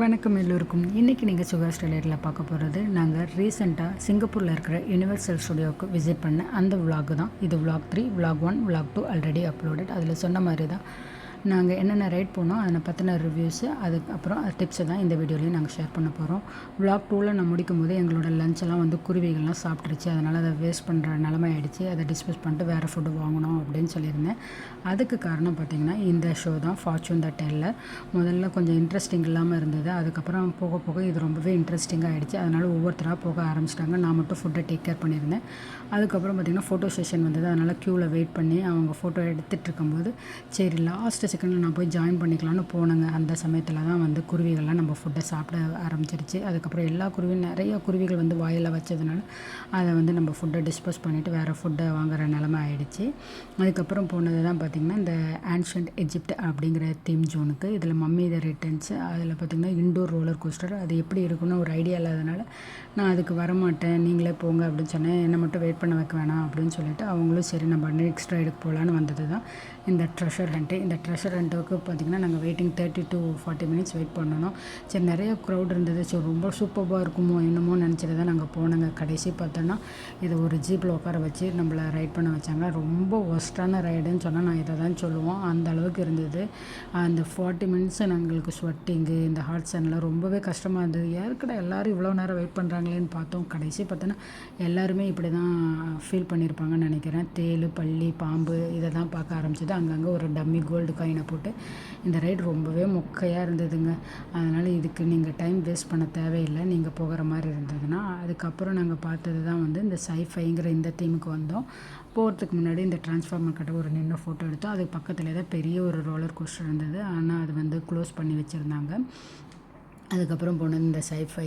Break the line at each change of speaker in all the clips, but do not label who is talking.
வணக்கம் எல்லோருக்கும். இன்றைக்கி நீங்கள் சுகர் ஸ்டெலேட்டில் பார்க்க போகிறது நாங்கள் ரீசெண்டாக சிங்கப்பூரில் இருக்கிற யுனிவர்சல் ஸ்டுடியோவுக்கு விசிட் பண்ண அந்த விலாக் தான். இது vlog three vlog one vlog two already uploaded அதில் சொன்ன மாதிரி தான் நாங்கள் என்னென்ன ரைட் போனோம் அதை பற்றின ரிவ்யூஸு அதுக்கப்புறம் டிப்ஸை தான் இந்த வீடியோலையும் நாங்கள் ஷேர் பண்ண போகிறோம் vlog டூவில் நான் முடிக்கும் போது எங்களோட லஞ்செல்லாம் வந்து குருவிகள்லாம் சாப்பிட்ருச்சு அதனால் அதை வேஸ்ட் பண்ணுற நிலமை ஆகிடுச்சு அதை டிஸ்போஸ் பண்ணிட்டு வேறு ஃபுட்டு வாங்கணும் அப்படின்னு சொல்லியிருந்தேன். அதுக்கு காரணம் பார்த்திங்கன்னா இந்த ஷோ தான் ஃபார்ச்சூன் த டெல்லர் முதல்ல கொஞ்சம் இன்ட்ரெஸ்டிங் இல்லாமல் இருந்தது. அதுக்கப்புறம் போக போக இது ரொம்பவே இன்ட்ரெஸ்டிங்காக ஆகிடுச்சு அதனால் ஒவ்வொருத்தராக போக ஆரம்பிச்சிட்டாங்க. நான் மட்டும் ஃபுட்டை டேக் கேர் பண்ணியிருந்தேன். அதுக்கப்புறம் பார்த்திங்கன்னா ஃபோட்டோ செஷன் வந்தது. அதனால் க்யூவில் வெயிட் பண்ணி அவங்க ஃபோட்டோ எடுத்துகிட்டு இருக்கும்போது சரி லாஸ்ட் சிக்கனில் நான் போய் ஜாயின் பண்ணிக்கலான்னு போனேங்க. அந்த சமயத்தில் தான் வந்து குருவிகள்லாம் நம்ம ஃபுட்டை சாப்பிட ஆரம்பிச்சிருச்சு. அதுக்கப்புறம் எல்லா குருவியும் நிறைய குருவிகள் வந்து வாயில் வச்சதுனால அதை வந்து நம்ம ஃபுட்டை டிஸ்போஸ் பண்ணிவிட்டு வேறு ஃபுட்டை வாங்குற நிலமை ஆயிடுச்சு. அதுக்கப்புறம் போனது தான் பார்த்திங்கன்னா இந்த ஆன்ஷியன்ட் எஜிப்ட் அப்படிங்கிற தீம் ஜோனுக்கு இதில் மம்மி த ரிட்டர்ன்ஸ் அதில் பார்த்திங்கன்னா இண்டோர் ரோலர் கோஸ்டர் அது எப்படி இருக்குன்னு ஒரு ஐடியா இல்லாதனால நான் அதுக்கு வரமாட்டேன் நீங்களே போங்க அப்படின்னு சொன்னேன். என்னை மட்டும் வெயிட் பண்ண வைக்க வேணாம் அப்படின்னு சொல்லிட்டு அவங்களும் சரி நம்ம நெக்ஸ்ட் ரைடுக்கு போகலான்னு வந்தது தான் இந்த ட்ரெஷர் ஹண்ட்டு இந்த ட்ரெஷர் ஹண்ட்டுக்கு பார்த்திங்கன்னா நாங்கள் waiting thirty to forty minutes wait பண்ணணும். சரி நிறைய க்ரௌட் இருந்தது. ஸோ ரொம்ப சூப்பராக இருக்குமோ என்னமோ நினச்சிட்டு தான் நாங்கள் போனோங்க. கடைசி பார்த்தோன்னா இதை ஒரு ஜீப்பில் உட்கார வச்சு நம்மளை ரைட் பண்ண வச்சாங்க. ரொம்ப ஒஸ்ட்டான ரைடுன்னு சொன்னால் நான் இதை தான் சொல்லுவோம். அந்த அளவுக்கு இருந்தது. அந்த ஃபார்ட்டி மினிட்ஸ் எங்களுக்கு ஸ்வெட்டிங்கு இந்த ஹார்ட் சன்லாம் ரொம்பவே கஷ்டமாக இருந்தது. ஏற்கனவே எல்லோரும் இவ்வளோ நேரம் வெயிட் பண்ணுறாங்களேன்னு பார்த்தோம். கடைசி பார்த்தோன்னா எல்லாருமே இப்படி தான் ஃபீல் பண்ணியிருப்பாங்கன்னு நினைக்கிறேன். தேள் பள்ளி பாம்பு இதை தான் பார்க்க ஆரம்பிச்சது. அங்கங்கே ஒரு டம்மி கோல்டு காயினை போட்டு இந்த ரைடு ரொம்பவே மொக்கையாக இருந்ததுங்க. அதனால் இதுக்கு நீங்கள் டைம் வேஸ்ட் பண்ண தேவையில்லை. நீங்கள் போகிற மாதிரி இருந்ததுன்னா அதுக்கப்புறம் நாங்கள் பார்த்தது தான் வந்து இந்த சைஃபைங்கிற இந்த தீமுக்கு வந்தோம். போகிறதுக்கு முன்னாடி இந்த டிரான்ஸ்ஃபார்மர் கிட்ட ஒரு நின்று ஃபோட்டோ எடுத்தோம். அதுக்கு பக்கத்தில் தான் பெரிய ஒரு ரோலர் கோஸ்டர் இருந்தது. ஆனால் அது வந்து க்ளோஸ் பண்ணி வச்சுருந்தாங்க. அதுக்கப்புறம் போனது இந்த சைஃபை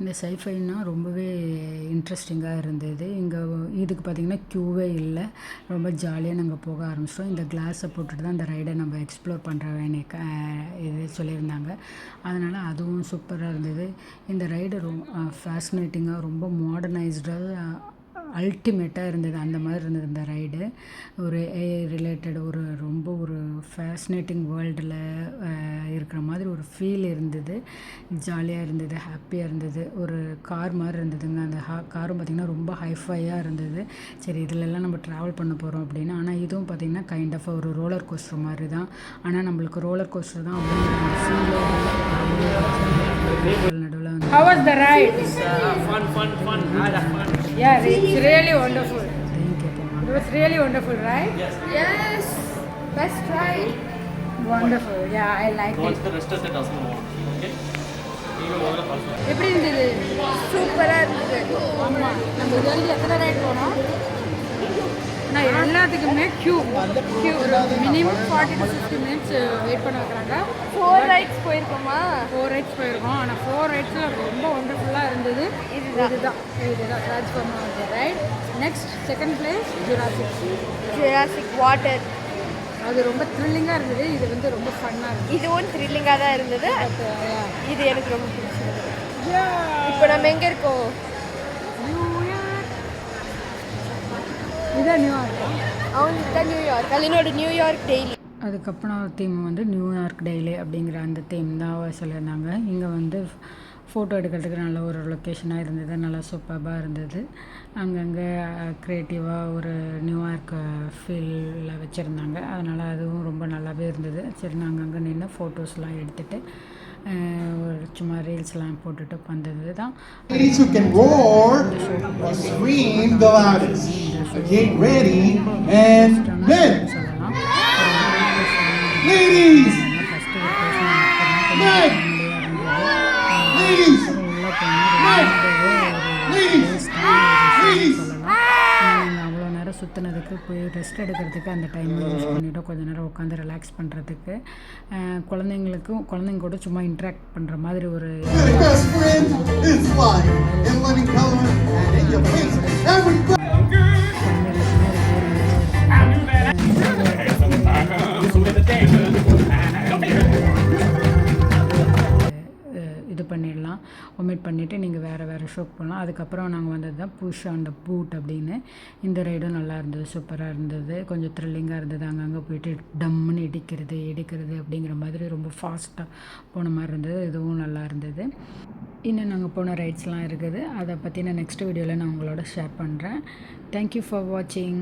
இந்த சைஃபைனா ரொம்பவே இன்ட்ரெஸ்டிங்காக இருந்தது. இங்கே இதுக்கு பார்த்திங்கன்னா க்யூவே இல்லை. ரொம்ப ஜாலியாக நாங்கள் போக ஆரம்பிச்சிட்டோம். இந்த கிளாஸை போட்டுட்டு தான் இந்த ரைடை நம்ம எக்ஸ்ப்ளோர் பண்ணுற வேண்டிய க இது சொல்லியிருந்தாங்க. அதனால் அதுவும் சூப்பராக இருந்தது. இந்த ரைடு ரொம்ப ஃபேசினேட்டிங்காக ரொம்ப மாடர்னைஸ்டாக அல்டிமேட்டாக இருந்தது. அந்த மாதிரி இருந்தது இந்த ரைடு ஒரு ஏஐ ரிலேட்டட் ஒரு ரொம்ப ஒரு ஃபேசினேட்டிங் வேர்ல்டில் இருக்கிற மாதிரி ஒரு ஃபீல் இருந்தது ஜாலியாக இருந்தது ஹாப்பியாக இருந்தது ஒரு கார் மாதிரி இருந்ததுங்க அந்த ஹா காரும் பார்த்திங்கன்னா ரொம்ப ஹைஃபையாக இருந்தது சரி இதிலெல்லாம் நம்ம ட்ராவல் பண்ண போகிறோம் அப்படின்னு ஆனால் இதுவும் பார்த்திங்கன்னா கைண்ட் ஆஃப் ஒரு ரோலர் கோஸ்டர் மாதிரி தான் ஆனால் நம்மளுக்கு ரோலர் கோஸ்டர் தான் நடுவில் வந்து
How was the ride?
Uh, fun, fun, fun. Had fun.
Yeah, it's really wonderful.
Thank you போவாங்க
It was really wonderful, right?
Yes.
Yes, best ride.
Wonderful. Yeah, I liked
Once
it.
the rest of the doesn't want. Okay?
எப்படி இருந்தது?
சூப்பரா இருந்தது.
ஆமாம் நம்ம இது வரைக்கும் எத்தனை ரைட் போனோம்? நான் எல்லாத்துக்குமே queue queue minimum forty to fifty minutes wait பண்ண வைக்கிறாங்க.
ஃபோர் ரைட்ஸ் போயிருக்கோமா?
ஃபோர் ரைட்ஸ் போயிருக்கோம். ஆனால் ஃபோர் ரைட்ஸில் ரொம்ப ஒண்டர்ஃபுல்லாக இருந்தது.
இதுதான்.
இதுதான். இதுதான். Transformer ride next second place Jurassic
Jurassic water
அது ரொம்ப த்ரில்லிங்காக இருந்தது. இது வந்து ரொம்ப ஃபன்னாக இருந்தது.
இதுவும் த்ரில்லிங்காக தான் இருந்தது.
Uh.
இது எனக்கு ரொம்ப பிடிச்சிருந்தது.
Yeah.
இப்போ நம்ம எங்க இருக்கோம்?
நியூயார்க் இதான் நியூயார்க்
அவனுக்கு தான் நியூயார்க் அல்லனோட நியூயார்க் டெய்லி
அதுக்கப்புறம் தீம் வந்து நியூயார்க் டெய்லி அப்படிங்கிற அந்த தீம் தான் சொல்லியிருந்தாங்க இங்கே வந்து ஃபோட்டோ எடுக்கிறதுக்கு நல்ல ஒரு லொக்கேஷனாக இருந்தது. நல்லா சூப்பராக இருந்தது. அங்கங்கே க்ரியேட்டிவாக ஒரு நியூயார்க் ஃபீலில் வச்சுருந்தாங்க. அதனால் அதுவும் ரொம்ப நல்லாவே இருந்தது. சரி நாங்கள் அங்கே நின்று ஃபோட்டோஸ்லாம் எடுத்துகிட்டு ஒரு சும்மா ரீல்ஸ்லாம் போட்டுட்டு வந்தது தான்
Ladies
சுற்றுனதுக்கு போய் ரெஸ்ட் எடுக்கிறதுக்கு அந்த டைம் யூஸ் பண்ணிவிட்டோம் கொஞ்ச நேரம் உட்காந்து ரிலாக்ஸ் பண்ணுறதுக்கு குழந்தைங்களுக்கும் குழந்தைங்க கூட சும்மா இன்ட்ராக்ட் பண்ணுற மாதிரி ஒரு பண்ணிடலாம். ஒமிட் பண்ணிவிட்டு நீங்கள் வேறு வேறு ஷோக்கு போகலாம் அதுக்கப்புறம் நாங்கள் வந்தது தான் புஷ் அண்ட் பூட் அப்படின்னு. இந்த ரைடும் நல்லா இருந்தது சூப்பராக இருந்தது. கொஞ்சம் த்ரில்லிங்காக இருந்தது. அங்கங்கே போயிட்டு டம்முன்னு இடிக்கிறது எடுக்கிறது அப்படிங்கிற மாதிரி ரொம்ப ஃபாஸ்ட்டாக போன மாதிரி இருந்தது. இதுவும் நல்லா இருந்தது. இன்னும் நாங்கள் போன ரைட்ஸ்லாம் இருக்குது. அதை பற்றி நான் நெக்ஸ்ட் வீடியோவில் நான் உங்களோட ஷேர் பண்ணுறேன் தேங்க்யூ ஃபார் வாட்சிங்